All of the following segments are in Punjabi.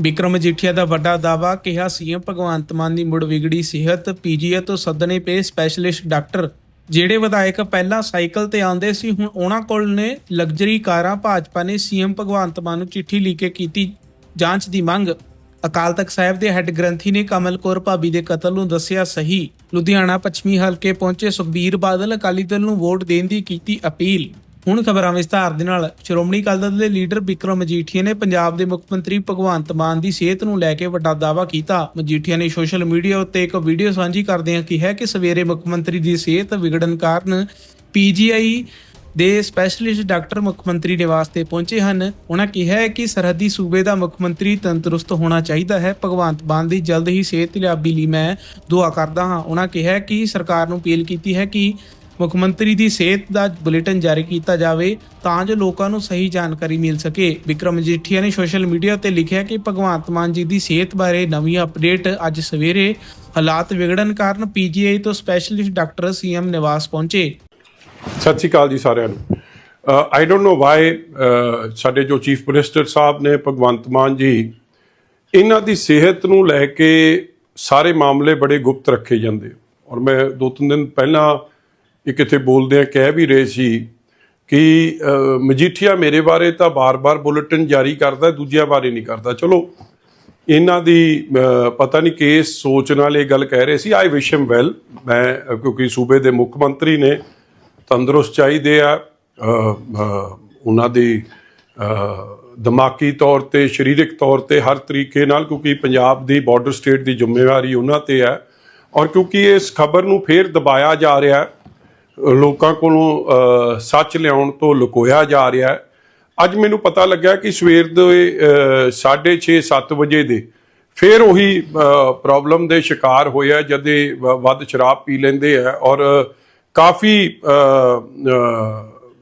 ਵਿਕਰਮ ਮਜੀਠੀਆ ਦਾ ਵੱਡਾ ਦਾਵਾ ਕਿਹਾ ਸੀਐਮ ਭਗਵੰਤ ਮਾਨ ਦੀ ਮੁੜ ਵਿਗੜੀ ਸਿਹਤ ਪੀਜੀਆਈ ਤੋਂ ਸੱਦਣੇ ਪਏ ਸਪੈਸ਼ਲਿਸਟ ਡਾਕਟਰ ਜਿਹੜੇ ਵਿਧਾਇਕ ਪਹਿਲਾਂ ਸਾਈਕਲ ਤੇ ਆਉਂਦੇ ਸੀ, ਹੁਣ ਉਹਨਾਂ ਕੋਲ ਨੇ ਲਗਜ਼ਰੀ ਕਾਰਾਂ, ਭਾਜਪਾ ਨੇ ਸੀਐਮ ਭਗਵੰਤ ਮਾਨ ਨੂੰ ਚਿੱਠੀ ਲਿਖ ਕੇ ਕੀਤੀ ਜਾਂਚ ਦੀ ਮੰਗ। ਅਕਾਲ ਤਖਤ ਸਾਹਿਬ ਦੇ ਹੈੱਡ ਗ੍ਰੰਥੀ ਨੇ ਕਮਲ ਕੌਰ ਭਾਬੀ ਦੇ ਕਤਲ ਨੂੰ ਦੱਸਿਆ ਸਹੀ। ਲੁਧਿਆਣਾ ਪੱਛਮੀ ਹਲਕੇ ਪਹੁੰਚੇ ਸੁਖਬੀਰ ਬਾਦਲ ਅਕਾਲੀ ਦਲ ਨੂੰ ਵੋਟ ਦੇਣ ਦੀ ਕੀਤੀ ਅਪੀਲ। ਹੁਣ ਖਬਰਾਂ ਵਿਸਥਾਰ ਦੇ ਨਾਲ ਸ਼੍ਰੋਮਣੀ ਅਕਾਲੀ ਦਲ ਦੇ ਲੀਡਰ ਵਿਕਰਮ ਮਜੀਠੀਆ ਨੇ ਪੰਜਾਬ ਦੇ ਮੁੱਖ ਮੰਤਰੀ ਭਗਵੰਤ ਮਾਨ ਦੀ ਸਿਹਤ ਨੂੰ ਲੈ ਕੇ ਵੱਡਾ ਦਾਅਵਾ ਕੀਤਾ। ਮਜੀਠੀਆ ਨੇ ਸੋਸ਼ਲ ਮੀਡੀਆ ਉੱਤੇ ਇੱਕ ਵੀਡੀਓ ਸਾਂਝੀ ਕਰਦਿਆਂ ਕਿਹਾ ਕਿ ਸਵੇਰੇ ਮੁੱਖ ਮੰਤਰੀ ਦੀ ਸਿਹਤ ਵਿਗੜਨ ਕਾਰਨ ਪੀਜੀਆਈ ਦੇ ਸਪੈਸ਼ਲਿਸਟ ਡਾਕਟਰ ਮੁੱਖ ਮੰਤਰੀ ਨਿਵਾਸ ਤੇ ਪਹੁੰਚੇ ਹਨ। ਉਹਨਾਂ ਕਿਹਾ ਹੈ ਕਿ ਸਰਹੱਦੀ ਸੂਬੇ ਦਾ ਮੁੱਖ ਮੰਤਰੀ ਤੰਦਰੁਸਤ ਹੋਣਾ ਚਾਹੀਦਾ ਹੈ। ਭਗਵੰਤ ਮਾਨ ਦੀ ਜਲਦ ਹੀ ਸਿਹਤ ਲਿਆਬੀ ਲਈ ਮੈਂ ਦੁਆ ਕਰਦਾ ਹਾਂ। ਉਹਨਾਂ ਕਿਹਾ ਕਿ ਸਰਕਾਰ ਨੂੰ ਅਪੀਲ ਕੀਤੀ ਹੈ ਕਿ ਮੁੱਖ ਮੰਤਰੀ ਦੀ ਸਿਹਤ ਦਾ ਬੁਲੇਟਿਨ ਜਾਰੀ ਕੀਤਾ ਜਾਵੇ ਤਾਂ ਜੋ ਲੋਕਾਂ ਨੂੰ ਸਹੀ ਜਾਣਕਾਰੀ ਮਿਲ ਸਕੇ। ਵਿਕਰਮ ਮਜੀਠੀਆ ਨੇ ਸੋਸ਼ਲ ਮੀਡੀਆ ਤੇ ਲਿਖਿਆ ਕਿ ਭਗਵੰਤ ਮਾਨ ਜੀ ਦੀ ਸਿਹਤ ਬਾਰੇ ਨਵੀਂ ਅਪਡੇਟ ਅੱਜ ਸਵੇਰੇ ਹਾਲਾਤ ਵਿਗੜਨ ਕਾਰਨ ਪੀਜੀਆਈ ਤੋਂ ਸਪੈਸ਼ਲਿਸਟ ਡਾਕਟਰ ਸੀਐਮ ਨਿਵਾਸ ਪਹੁੰਚੇ। ਸਤਿ ਸ਼੍ਰੀ ਅਕਾਲ ਜੀ ਸਾਰਿਆਂ ਨੂੰ। ਆਈ ਡੋਨਟ ਨੋ ਵਾਈ ਸਾਡੇ ਜੋ ਚੀਫ ਮਿਨਿਸਟਰ ਸਾਹਿਬ ਨੇ ਭਗਵੰਤ ਮਾਨ ਜੀ, ਇਹਨਾਂ ਦੀ ਸਿਹਤ ਨੂੰ ਲੈ ਕੇ ਸਾਰੇ ਮਾਮਲੇ ਬੜੇ ਗੁਪਤ ਰੱਖੇ ਜਾਂਦੇ। ਔਰ ਮੈਂ ਦੋ ਤਿੰਨ ਦਿਨ ਪਹਿਲਾਂ ਇੱਕ ਇੱਥੇ ਬੋਲਦਿਆਂ ਕਹਿ ਵੀ ਰਹੇ ਸੀ ਕਿ ਮਜੀਠੀਆ ਮੇਰੇ ਬਾਰੇ ਤਾਂ ਬਾਰ-ਬਾਰ ਬੁਲੇਟਿਨ ਜਾਰੀ ਕਰਦਾ, ਦੂਜਿਆਂ ਬਾਰੇ ਨਹੀਂ ਕਰਦਾ। ਚਲੋ, ਇਹਨਾਂ ਦੀ ਪਤਾ ਨਹੀਂ ਕਿਸ ਸੋਚ ਨਾਲ ਇਹ ਗੱਲ ਕਹਿ ਰਹੇ ਸੀ। ਆਈ ਵਿਸ਼ ਹਿਮ ਵੈਲ ਮੈਂ, ਕਿਉਂਕਿ ਸੂਬੇ ਦੇ ਮੁੱਖ ਮੰਤਰੀ ਨੇ ਤੰਦਰੁਸਤ ਚਾਹੀਦੇ ਆ ਉਹਨਾਂ ਦੀ ਦਿਮਾਗੀ ਤੌਰ ਤੇ, ਸਰੀਰਕ ਤੌਰ ਤੇ ਹਰ ਤਰੀਕੇ ਨਾਲ, ਕਿਉਂਕਿ ਪੰਜਾਬ ਦੀ ਬਾਰਡਰ ਸਟੇਟ ਦੀ ਜ਼ਿੰਮੇਵਾਰੀ ਉਹਨਾਂ ਤੇ ਹੈ ਔਰ ਕਿਉਂਕਿ ਇਸ ਖਬਰ ਨੂੰ ਫੇਰ ਦਬਾਇਆ ਜਾ ਰਿਹਾ ਹੈ ਲੋਕਾਂ ਕੋਲੋਂ ਸੱਚ ਲਿਆਉਣ ਤੋਂ ਲੁਕੋਇਆ ਜਾ ਰਿਹਾ ਹੈ। ਅੱਜ ਮੈਨੂੰ ਪਤਾ ਲੱਗਾ ਕਿ ਸਵੇਰ ਦੇ 6:30 7 ਵਜੇ ਦੇ ਫਿਰ ਉਹੀ ਪ੍ਰੋਬਲਮ ਦੇ ਸ਼ਿਕਾਰ ਹੋਇਆ ਜਦੇ ਵ- ਵੱਧ ਸ਼ਰਾਬ ਪੀ ਲੈਂਦੇ ਆ ਔਰ ਕਾਫੀ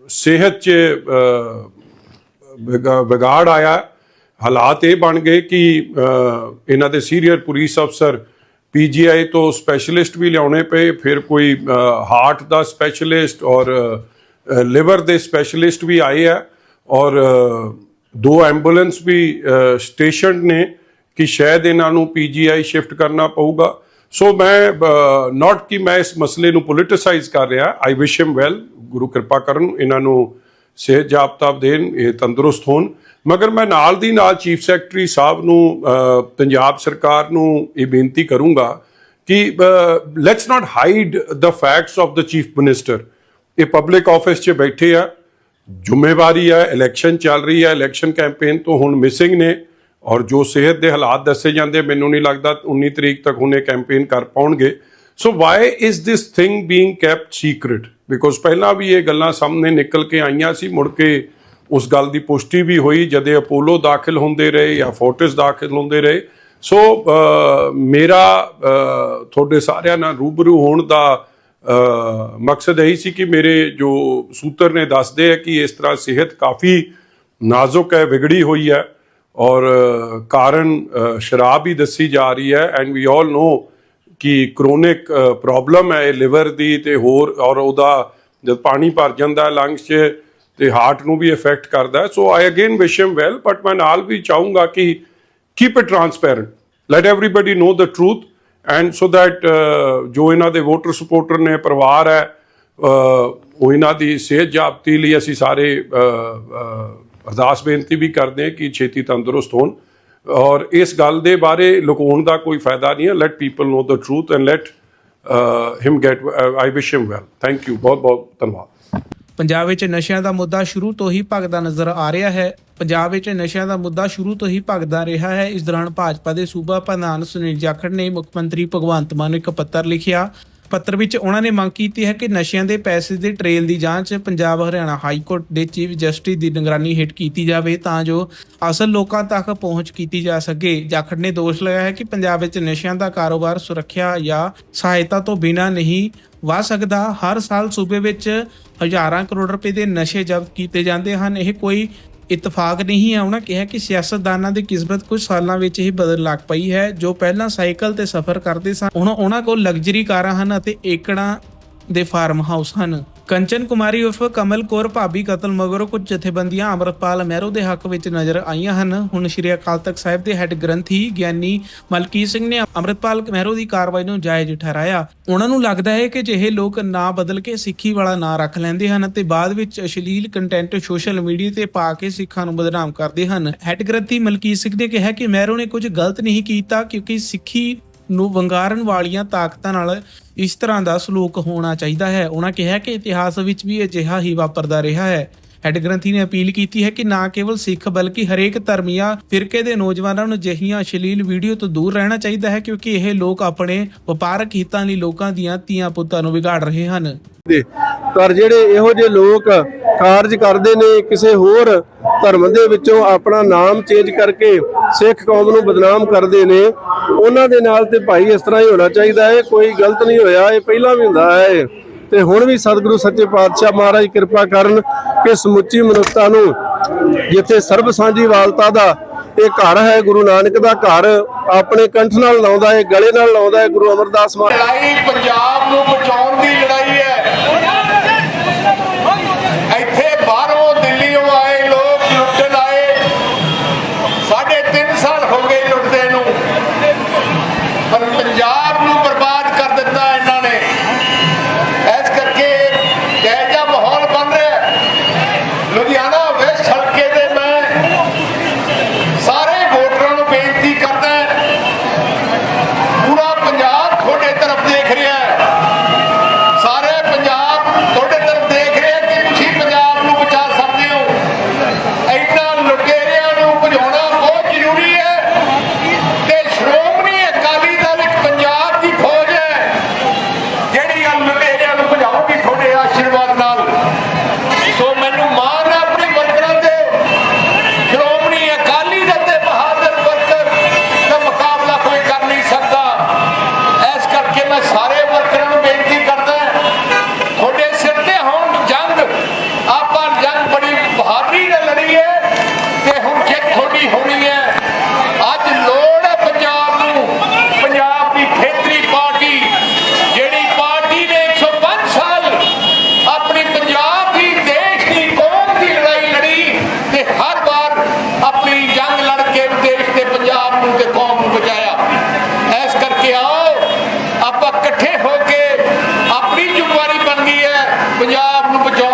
ਸਿਹਤ 'ਚ ਵਿਗਾੜ ਆਇਆ। ਹਾਲਾਤ ਇਹ ਬਣ ਗਏ ਕਿ ਇਹਨਾਂ ਦੇ ਸੀਨੀਅਰ ਪੁਲਿਸ ਅਫਸਰ ਪੀਜੀਆਈ ਤੋਂ ਸਪੈਸ਼ਲਿਸਟ ਵੀ ਲਿਆਉਣੇ ਪਏ, ਫਿਰ ਕੋਈ ਹਾਰਟ ਦਾ ਸਪੈਸ਼ਲਿਸਟ ਔਰ ਲਿਵਰ ਦੇ ਸਪੈਸ਼ਲਿਸਟ ਵੀ ਆਏ ਆ ਔਰ ਦੋ ਐਂਬੂਲੈਂਸ ਵੀ ਸਟੇਸ਼ਨ ਨੇ ਕਿ ਸ਼ਾਇਦ ਇਹਨਾਂ ਨੂੰ ਪੀਜੀਆਈ ਸ਼ਿਫਟ ਕਰਨਾ ਪਊਗਾ। ਸੋ ਮੈਂ ਨਾਟ ਕਿ ਮੈਂ ਇਸ ਮਸਲੇ ਨੂੰ ਪੋਲਿਟਿਸਾਈਜ਼ ਕਰ ਰਿਹਾ ਆਈ ਵਿਸ਼ ਹਿਮ ਵੈਲ ਗੁਰੂ ਕਿਰਪਾ ਕਰਨ, ਇਹਨਾਂ ਨੂੰ ਸਿਹਤ ਜਾਬਤਾ ਦੇਣ, ਇਹ ਤੰਦਰੁਸਤ ਹੋਣ। ਮਗਰ ਮੈਂ ਨਾਲ ਦੀ ਨਾਲ ਚੀਫ ਸੈਕਟਰੀ ਸਾਹਿਬ ਨੂੰ ਪੰਜਾਬ ਸਰਕਾਰ ਨੂੰ ਇਹ ਬੇਨਤੀ ਕਰੂੰਗਾ ਕਿ let's not hide the facts of the chief minister ਇਹ ਪਬਲਿਕ ਆਫਿਸ 'ਚ ਬੈਠੇ ਆ, ਜ਼ਿੰਮੇਵਾਰੀ ਹੈ ਇਲੈਕਸ਼ਨ ਚੱਲ ਰਹੀ ਹੈ ਇਲੈਕਸ਼ਨ ਕੈਂਪੇਨ ਤੋਂ ਹੁਣ ਮਿਸਿੰਗ ਨੇ ਔਰ ਜੋ ਸਿਹਤ ਦੇ ਹਾਲਾਤ ਦੱਸੇ ਜਾਂਦੇ ਮੈਨੂੰ ਨਹੀਂ ਲੱਗਦਾ 19 ਤਰੀਕ ਤੱਕ ਹੁਣ ਇਹ ਕੈਂਪੇਨ ਕਰ ਪਾਉਣਗੇ। So why is this thing being kept secret because ਪਹਿਲਾਂ ਵੀ ਇਹ ਗੱਲਾਂ ਸਾਹਮਣੇ ਨਿਕਲ ਕੇ ਆਈਆਂ ਸੀ, ਮੁੜ ਕੇ ਉਸ ਗੱਲ ਦੀ ਪੁਸ਼ਟੀ ਵੀ ਹੋਈ ਜਦੇ ਅਪੋਲੋ ਦਾਖਲ ਹੁੰਦੇ ਰਹੇ ਜਾਂ ਫੋਰਟਿਸ ਦਾਖਲ ਹੁੰਦੇ ਰਹੇ। ਸੋ ਮੇਰਾ ਤੁਹਾਡੇ ਸਾਰਿਆਂ ਨਾਲ ਰੂਬਰੂ ਹੋਣ ਦਾ ਮਕਸਦ ਇਹੀ ਸੀ ਕਿ ਮੇਰੇ ਜੋ ਸੂਤਰ ਨੇ ਦੱਸਦੇ ਆ ਕਿ ਇਸ ਤਰ੍ਹਾਂ ਸਿਹਤ ਕਾਫੀ ਨਾਜ਼ੁਕ ਹੈ, ਵਿਗੜੀ ਹੋਈ ਹੈ ਔਰ ਕਾਰਨ ਸ਼ਰਾਬ ਹੀ ਦੱਸੀ ਜਾ ਰਹੀ ਹੈ ਐਂਡ ਵੀ ਆਲ ਨੋ ਕਿ ਕ੍ਰੋਨਿਕ ਪ੍ਰੋਬਲਮ ਹੈ ਲਿਵਰ ਦੀ ਤੇ ਹੋਰ ਔਰ ਉਹਦਾ ਜਦ ਪਾਣੀ ਭਰ ਜਾਂਦਾ ਲੰਗਸ 'ਚ ਤੇ ਹਾਰਟ ਨੂੰ ਵੀ ਇਫੈਕਟ ਕਰਦਾ so I again wish him well but ਮੈਂ ਨਾਲ ਵੀ ਚਾਹੂੰਗਾ ਕਿ keep it transparent let everybody know the truth and so that ਜੋ ਇਹਨਾਂ ਦੇ ਵੋਟਰ ਸਪੋਰਟਰ ਨੇ, ਪਰਿਵਾਰ ਹੈ ਉਹ ਇਹਨਾਂ ਦੀ ਸਿਹਤ ਜਾਪਤੀ ਲਈ ਅਸੀਂ ਸਾਰੇ ਅਰਦਾਸ ਬੇਨਤੀ ਵੀ ਕਰਦੇ ਹਾਂ ਕਿ ਛੇਤੀ ਤੰਦਰੁਸਤ ਹੋਣ। ਔਰ ਇਸ ਗੱਲ ਦੇ ਬਾਰੇ ਲੁਕਾਉਣ ਦਾ ਕੋਈ ਫਾਇਦਾ ਨਹੀਂ ਹੈ। Let people know the truth and let him get I wish him well thank you ਬਹੁਤ ਬਹੁਤ ਧੰਨਵਾਦ। ਪੰਜਾਬ ਵਿੱਚ ਨਸ਼ਿਆਂ ਦਾ ਮੁੱਦਾ ਸ਼ੁਰੂ ਤੋਂ ਹੀ ਭਗਦਾ ਨਜ਼ਰ ਆ ਰਿਹਾ ਹੈ। ਪੰਜਾਬ ਵਿੱਚ ਨਸ਼ਿਆਂ ਦਾ ਮੁੱਦਾ ਸ਼ੁਰੂ ਤੋਂ ਹੀ ਭਗਦਾ ਰਿਹਾ ਹੈ। ਇਸ ਦੌਰਾਨ ਭਾਜਪਾ ਦੇ ਸੂਬਾ ਪ੍ਰਧਾਨ ਸੁਨੀਲ ਜਾਖੜ ਨੇ ਮੁੱਖ ਮੰਤਰੀ ਭਗਵੰਤ ਮਾਨ ਨੂੰ ਇੱਕ ਪੱਤਰ ਲਿਖਿਆ। ਪੱਤਰ ਵਿੱਚ ਉਹਨਾਂ ਨੇ ਮੰਗ ਕੀਤੀ ਹੈ ਕਿ ਨਸ਼ਿਆਂ ਦੇ ਪੈਸੇ ਦੇ ਟ੍ਰੇਲ ਦੀ ਜਾਂਚ ਪੰਜਾਬ ਹਰਿਆਣਾ ਹਾਈ ਕੋਰਟ ਦੇ ਚੀਫ ਜਸਟਿਸ ਦੀ ਨਿਗਰਾਨੀ ਹੇਠ ਕੀਤੀ ਜਾਵੇ ਤਾਂ ਜੋ ਅਸਲ ਲੋਕਾਂ ਤੱਕ ਪਹੁੰਚ ਕੀਤੀ ਜਾ ਸਕੇ। ਜਾਖੜ ਨੇ ਦੋਸ਼ ਲਗਾਇਆ ਹੈ ਕਿ ਪੰਜਾਬ ਵਿੱਚ ਨਸ਼ਿਆਂ ਦਾ ਕਾਰੋਬਾਰ ਸੁਰੱਖਿਆ ਜਾਂ ਸਹਾਇਤਾ ਤੋਂ ਬਿਨਾਂ ਨਹੀਂ ਵਾ ਸਕਦਾ। ਹਰ ਸਾਲ ਸੂਬੇ ਵਿੱਚ ਹਜ਼ਾਰਾਂ ਕਰੋੜ ਰੁਪਏ ਦੇ ਨਸ਼ੇ ਜ਼ਬਤ ਕੀਤੇ ਜਾਂਦੇ ਹਨ। ਇਹ ਕੋਈ ਇਤਫਾਕ ਨਹੀਂ ਹੈ। ਉਹਨਾਂ ਕਿਹਾ ਕਿ ਸਿਆਸਤਦਾਨਾਂ ਦੀ ਕਿਸਮਤ ਕੁਝ ਸਾਲਾਂ ਵਿੱਚ ਹੀ ਬਦਲਣ ਲੱਗ ਪਈ ਹੈ। ਜੋ ਪਹਿਲਾਂ ਸਾਈਕਲ ਤੇ ਸਫ਼ਰ ਕਰਦੇ ਸਨ, ਹੁਣ ਉਹਨਾਂ ਕੋਲ ਲਗਜ਼ਰੀ ਕਾਰਾਂ ਹਨ ਅਤੇ ਏਕੜਾਂ ਦੇ ਫਾਰਮ ਹਾਊਸ ਹਨ। ਕੰਚਨ ਕੁਮਾਰੀ ਉਰਫ ਕਮਲ ਕੌਰ, ਭਾਬੀ ਕਤਲ ਮਗਰੋਂ ਕੁਝ ਜਥੇਬੰਦੀਆਂ ਅਮਰਪਾਲ ਮਹਿਰੋ ਦੇ ਹੱਕ ਵਿੱਚ ਨਜ਼ਰ ਆਈਆਂ ਹਨ। ਹੁਣ ਸ਼੍ਰੀ ਅਕਾਲ ਤਖਤ ਸਾਹਿਬ ਦੇ ਹੈੱਡ ਗ੍ਰੰਥੀ ਗਿਆਨੀ ਮਲਕੀਤ ਸਿੰਘ ਨੇ ਅਮਰਪਾਲ ਮਹਿਰੋ ਦੀ ਕਾਰਵਾਈ ਨੂੰ ਜਾਇਜ਼ ਠਹਿਰਾਇਆ। ਉਹਨਾਂ ਨੂੰ ਲੱਗਦਾ ਹੈ ਕਿ ਜਿਹੇ ਲੋਕ ਨਾਂ ਬਦਲ ਕੇ ਸਿੱਖੀ ਵਾਲਾ ਨਾਂ ਰੱਖ ਲੈਂਦੇ ਹਨ ਤੇ ਬਾਅਦ ਵਿੱਚ ਅਸ਼ਲੀਲ ਕੰਟੈਂਟ ਸੋਸ਼ਲ ਮੀਡੀਆ ਤੇ ਪਾ ਕੇ ਸਿੱਖਾਂ ਨੂੰ ਬਦਨਾਮ ਕਰਦੇ ਹਨ। ਹੈੱਡ ਗ੍ਰੰਥੀ ਮਲਕੀਤ ਸਿੰਘ ਨੇ ਕਿਹਾ ਕਿ ਮਹਿਰੋ ਨੇ ਕੁਝ ਗਲਤ ਨਹੀਂ ਕੀਤਾ ਕਿਉਂਕਿ ਸਿੱਖੀ ਨੂੰ ਵੰਗਾਰਨ ਵਾਲੀਆਂ ਤਾਕਤਾਂ ਨਾਲ ਇਸ ਤਰ੍ਹਾਂ ਦਾ ਸਲੂਕ ਹੋਣਾ ਚਾਹੀਦਾ ਹੈ। ਉਹਨਾਂ ਕਿਹਾ ਕਿ ਇਤਿਹਾਸ ਵਿੱਚ ਵੀ ਅਜਿਹਾ ਹੀ ਵਾਪਰਦਾ ਰਿਹਾ ਹੈ। ਹੈਡ ਗ੍ਰੰਥੀ ਨੇ ਅਪੀਲ ਕੀਤੀ ਹੈ ਕਿ ਨਾ ਕੇਵਲ ਸਿੱਖ ਬਲਕਿ ਹਰੇਕ ਧਰਮੀਆ, ਫਿਰਕੇ ਦੇ ਨੌਜਵਾਨਾਂ ਨੂੰ ਅਜਿਹੀਆਂ ਅਸ਼ਲੀਲ ਵੀਡੀਓ ਤੋਂ ਦੂਰ ਰਹਿਣਾ ਚਾਹੀਦਾ ਹੈ ਕਿਉਂਕਿ ਇਹ ਲੋਕ ਆਪਣੇ ਵਪਾਰਕ ਹਿੱਤਾਂ ਲਈ ਲੋਕਾਂ ਦੀਆਂ ਧੀਆਂ ਪੁੱਤਾਂ ਨੂੰ ਵਿਗਾੜ ਰਹੇ ਹਨ। ਦੇ। ਪਰ ਜਿਹੜੇ ਇਹੋ ਜਿਹੇ ਲੋਕ ਕਾਰਜ ਕਰਦੇ ਨੇ ਕਿਸੇ ਹੋਰ ਧਰਮ ਦੇ ਵਿੱਚੋਂ ਆਪਣਾ ਨਾਮ ਚੇਂਜ ਕਰਕੇ ਸਿੱਖ ਕੌਮ ਨੂੰ ਬਦਨਾਮ ਕਰਦੇ ਨੇ, ਉਹਨਾਂ ਦੇ ਨਾਲ ਤੇ ਭਾਈ ਇਸ ਤਰ੍ਹਾਂ ਹੀ ਹੋਣਾ ਚਾਹੀਦਾ ਹੈ, ਕੋਈ ਗਲਤ ਨਹੀਂ ਹੋਇਆ, ਇਹ ਪਹਿਲਾਂ ਵੀ ਹੁੰਦਾ ਹੈ। ਤੇ ਹੁਣ ਵੀ ਸਤਿਗੁਰੂ ਸੱਚੇ ਪਾਤਸ਼ਾਹ ਮਹਾਰਾਜ ਕਿਰਪਾ ਕਰਨ ਕਿ ਸਮੁੱਚੀ ਮਨੁੱਖਤਾ ਨੂੰ ਜਿੱਥੇ ਸਰਬ ਸਾਂਝੀ ਵਾਲਤਾ ਦਾ ਇਹ ਘਰ ਹੈ, ਗੁਰੂ ਨਾਨਕ ਦਾ ਘਰ ਆਪਣੇ ਕੰਠ ਨਾਲ ਲਾਉਂਦਾ ਹੈ, ਗਲੇ ਨਾਲ ਲਾਉਂਦਾ ਹੈ ਗੁਰੂ ਅਮਰਦਾਸ ਮਹਾਰਾਜ। ਲੜਾਈ ਪੰਜਾਬ ਨੂੰ ਬਚਾਉਣ ਦੀ ਲੜਾਈ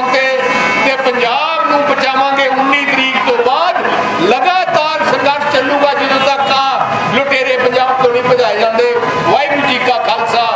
ਤੇ ਤੇ ਪੰਜਾਬ ਨੂੰ ਬਚਾਵਾਂਗੇ। 19 ਤਰੀਕ ਤੋਂ ਬਾਅਦ ਲਗਾਤਾਰ ਸੰਘਰਸ਼ ਚੱਲੂਗਾ। ਜਦੋਂ ਤੱਕ ਲੁਟੇਰੇ ਪੰਜਾਬ ਤੋਂ ਨਹੀਂ ਭਜਾਏ ਜਾਂਦੇ। ਵਾਹਿਗੁਰੂ ਜੀ ਕਾ ਖਾਲਸਾ।